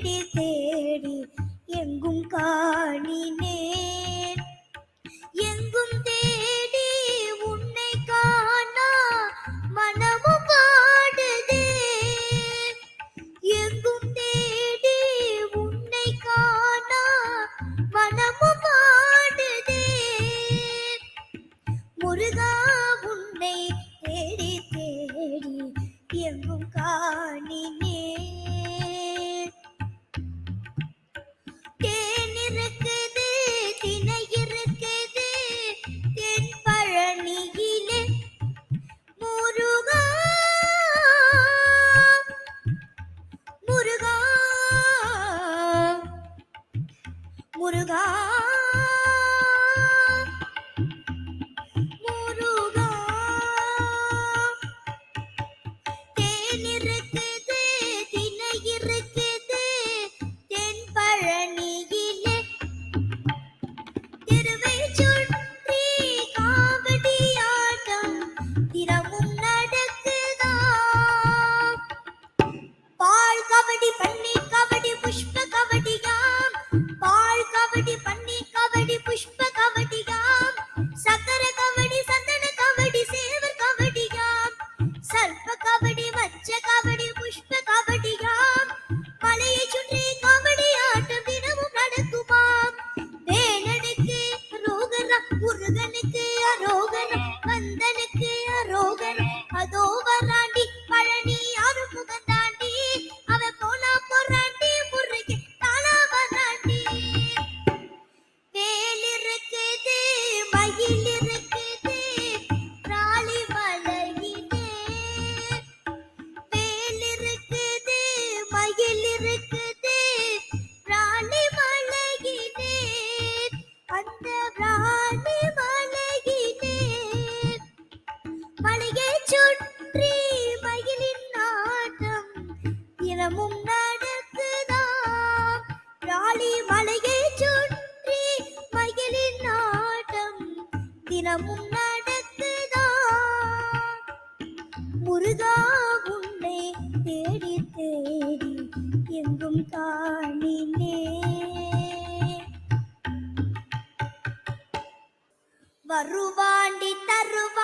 பிடித்தே காணிலே வருவாண்டி தருவ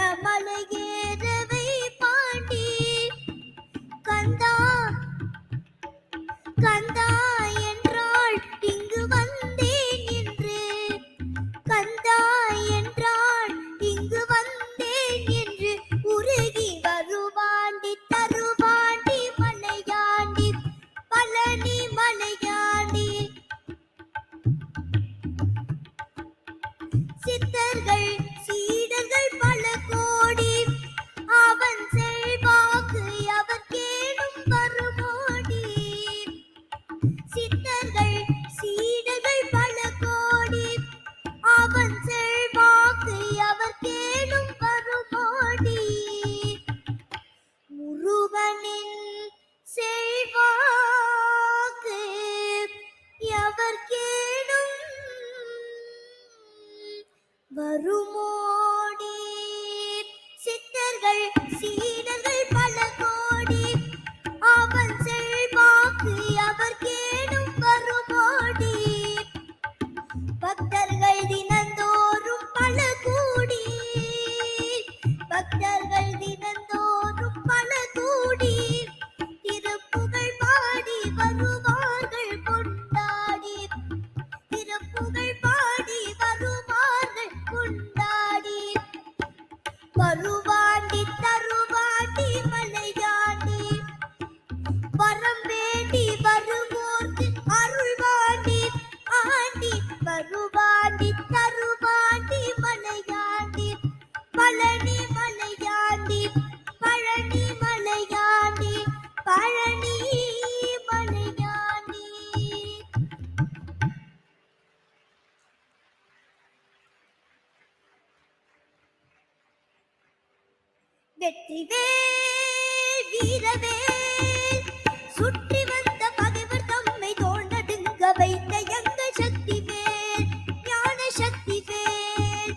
grandma making மலர்கள் வெற்றிவேல் வீரவேல் சுற்றி வந்த பகைவர் தம்மை தோண்டடுங்க வைத்த எங்கள் சக்தி வேல் ஞான சக்தி வேல்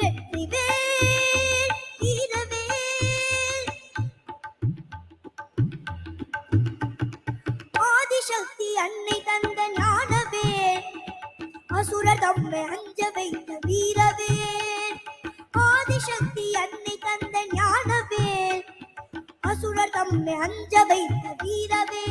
வெற்றிவேல் வீரவேல் ஆதிசக்தி அன்னை தந்த அஞ்ச வைத்த வீரவேல் தெய்வம் அஞ்ச வைத்த வீரவே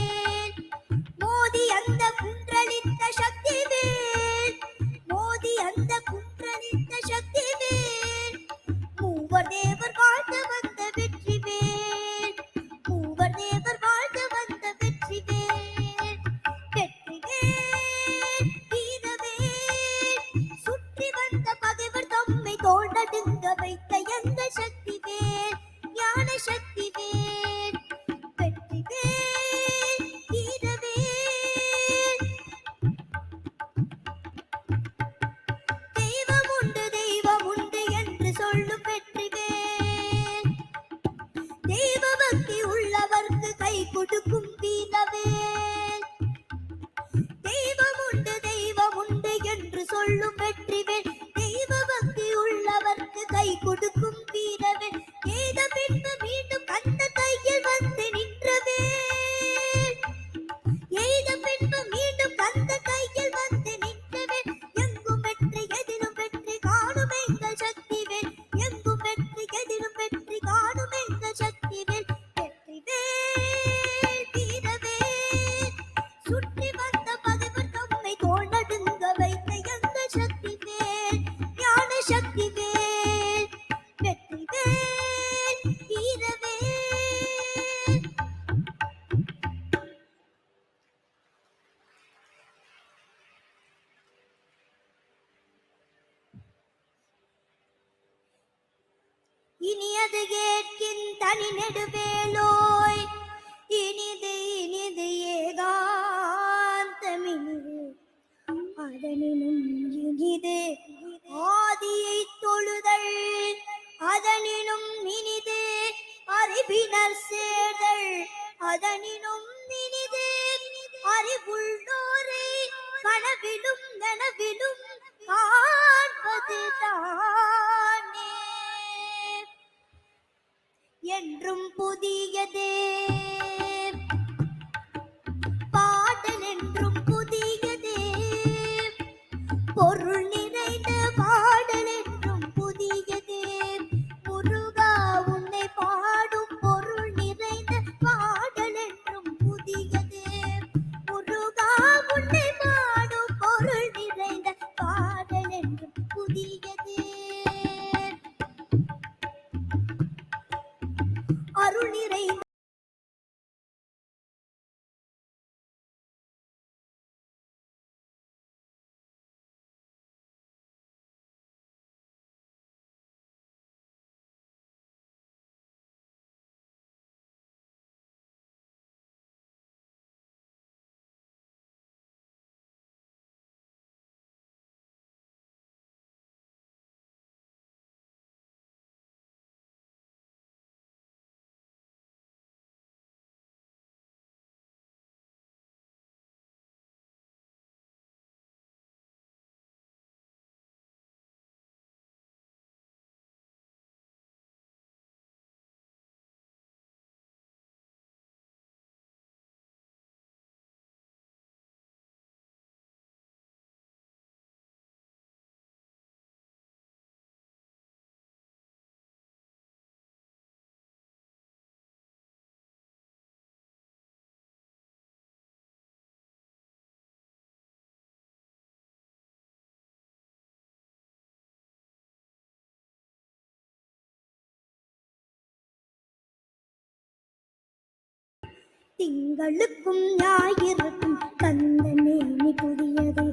திங்களுக்கும் ஞாயிறுக்கும் கந்த மேனி புதியது.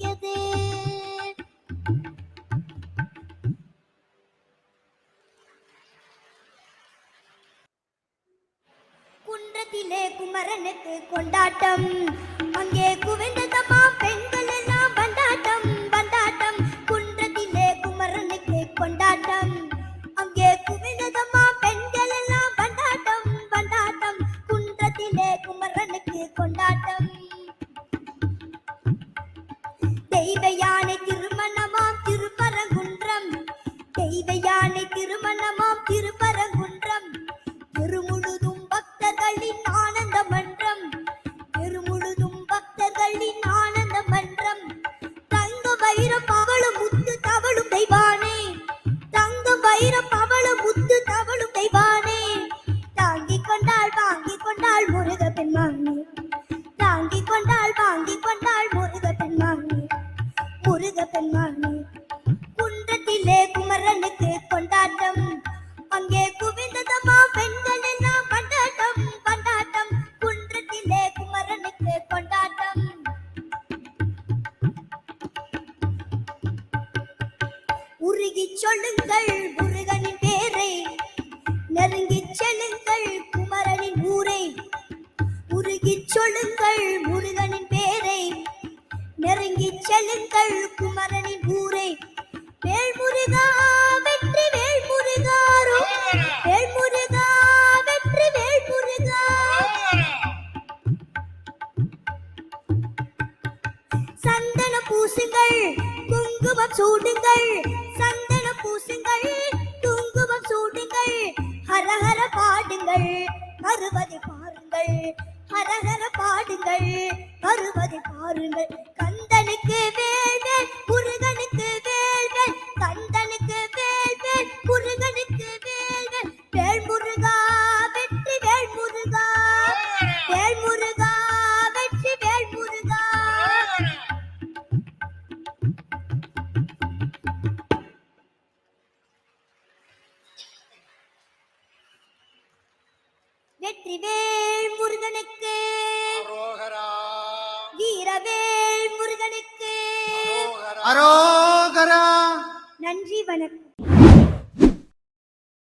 பெரியது குன்றத்திலே குமரனுக்கு கொண்டாட்டம். அங்கே குவிந்த பூசுங்கள் குங்குமம் சூடுங்கள் சந்தன பூசுங்கள் குங்குமம் சூடுங்கள் ஹரஹர பாடுங்கள் அறுபதி பாருங்கள் ஹரஹர பாடுங்கள் அறுபதி